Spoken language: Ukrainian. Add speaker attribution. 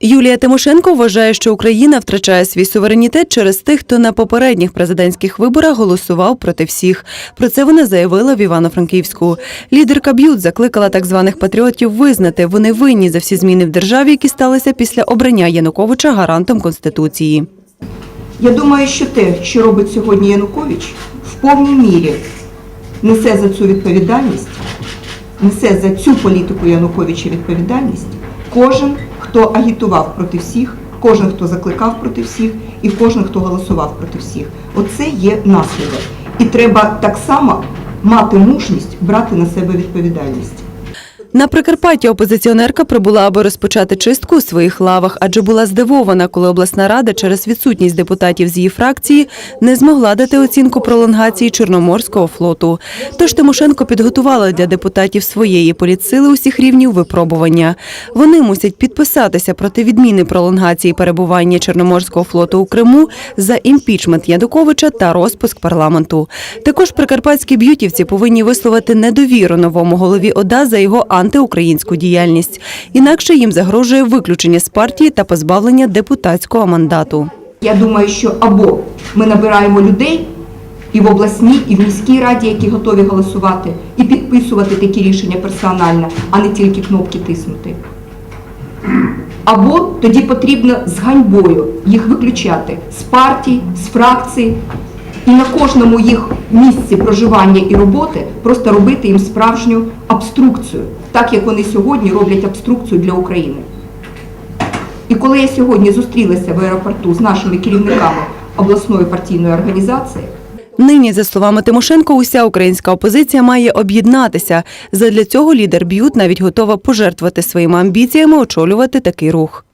Speaker 1: Юлія Тимошенко вважає, що Україна втрачає свій суверенітет через тих, хто на попередніх президентських виборах голосував проти всіх. Про це вона заявила в Івано-Франківську. Лідерка Б'ют закликала так званих патріотів визнати, вони винні за всі зміни в державі, які сталися після обрання Януковича гарантом конституції.
Speaker 2: Я думаю, що те, що робить сьогодні Янукович, в повній мірі несе за цю відповідальність, несе за цю політику Януковича відповідальність кожен, хто агітував проти всіх, кожен, хто закликав проти всіх, і кожен, хто голосував проти всіх. Оце є наслідок. І треба так само мати мужність брати на себе відповідальність.
Speaker 1: На Прикарпатті опозиціонерка прибула, аби розпочати чистку у своїх лавах, адже була здивована, коли обласна рада через відсутність депутатів з її фракції не змогла дати оцінку пролонгації Чорноморського флоту. Тож Тимошенко підготувала для депутатів своєї політсили усіх рівнів випробування. Вони мусять підписатися проти відміни пролонгації перебування Чорноморського флоту у Криму за імпічмент Ядуковича та розпуск парламенту. Також прикарпатські б'ютівці повинні висловити недовіру новому голові ОДА за його антиукраїнську діяльність. Інакше їм загрожує виключення з партії та позбавлення депутатського мандату.
Speaker 2: Я думаю, що або ми набираємо людей і в обласній, і в міській раді, які готові голосувати, і підписувати такі рішення персонально, а не тільки кнопки тиснути. Або тоді потрібно з ганьбою їх виключати з партій, з фракцій, і на кожному їх місці проживання і роботи просто робити їм справжню обструкцію, так як вони сьогодні роблять обструкцію для України. І коли я сьогодні зустрілася в аеропорту з нашими керівниками обласної партійної організації,
Speaker 1: Нині, за словами Тимошенко, уся українська опозиція має об'єднатися. Задля цього лідер Б'ют навіть готова пожертвувати своїми амбіціями очолювати такий рух.